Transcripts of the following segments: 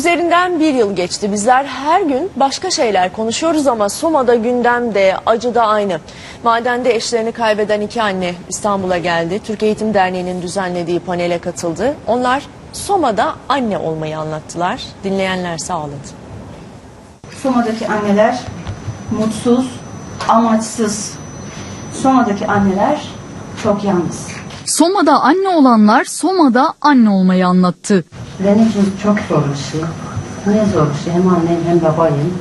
Üzerinden bir yıl geçti. Bizler her gün başka şeyler konuşuyoruz ama Soma'da gündemde, acı da aynı. Madende eşlerini kaybeden iki anne İstanbul'a geldi. Türk Eğitim Derneği'nin düzenlediği panele katıldı. Onlar Soma'da anne olmayı anlattılar. Dinleyenlerse ağladı. Soma'daki anneler mutsuz, amaçsız. Soma'daki anneler çok yalnız. Soma'da anne olanlar Soma'da anne olmayı anlattı. Benim için çok zor bir şey. Ne zor bir şey. Hem anneyim hem babayım.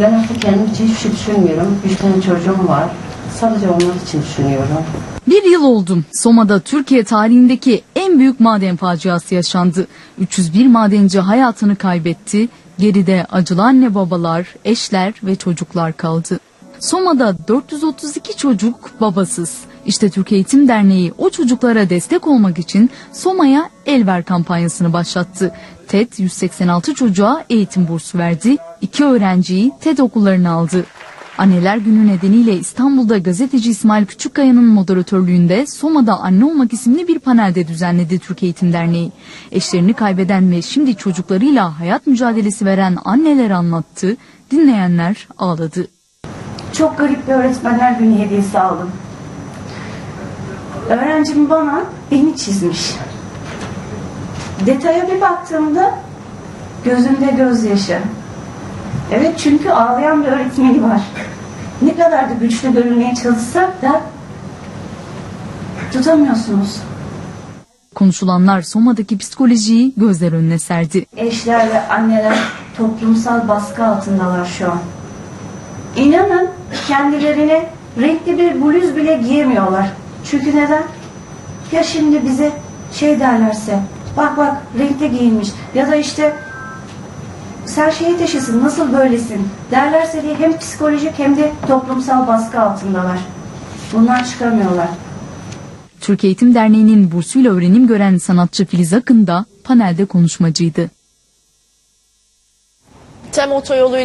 Ben artık kendim için hiçbir şey düşünmüyorum. Üç tane çocuğum var. Sadece onlar için düşünüyorum. Bir yıl oldu. Soma'da Türkiye tarihindeki en büyük maden faciası yaşandı. 301 madenci hayatını kaybetti. Geride acılı anne babalar, eşler ve çocuklar kaldı. Soma'da 432 çocuk babasız. İşte Türk Eğitim Derneği o çocuklara destek olmak için Soma'ya Elver kampanyasını başlattı. TED 186 çocuğa eğitim bursu verdi. İki öğrenciyi TED okullarına aldı. Anneler Günü nedeniyle İstanbul'da gazeteci İsmail Küçükkaya'nın moderatörlüğünde Soma'da Anne Olmak isimli bir panelde düzenledi Türk Eğitim Derneği. Eşlerini kaybeden ve şimdi çocuklarıyla hayat mücadelesi veren anneler anlattı, dinleyenler ağladı. Çok garip bir öğretmenler günü hediyesi aldım. Öğrencim bana beni çizmiş. Detaya bir baktığımda gözünde gözyaşı. Evet çünkü ağlayan bir öğretmeni var. Ne kadar da güçlü görünmeye çalışsak da tutamıyorsunuz. Konuşulanlar Soma'daki psikolojiyi gözler önüne serdi. Eşler ve anneler toplumsal baskı altındalar şu an. İnanın kendilerine renkli bir bluz bile giyemiyorlar. Çünkü neden? Ya şimdi bize şey derlerse, bak bak renkli giyinmiş ya da işte sen şehit yaşasın nasıl böylesin derlerse diye hem psikolojik hem de toplumsal baskı altındalar. Bundan çıkamıyorlar. Türk Eğitim Derneği'nin bursuyla öğrenim gören sanatçı Filiz Akın da panelde konuşmacıydı. TEM otoyolu ile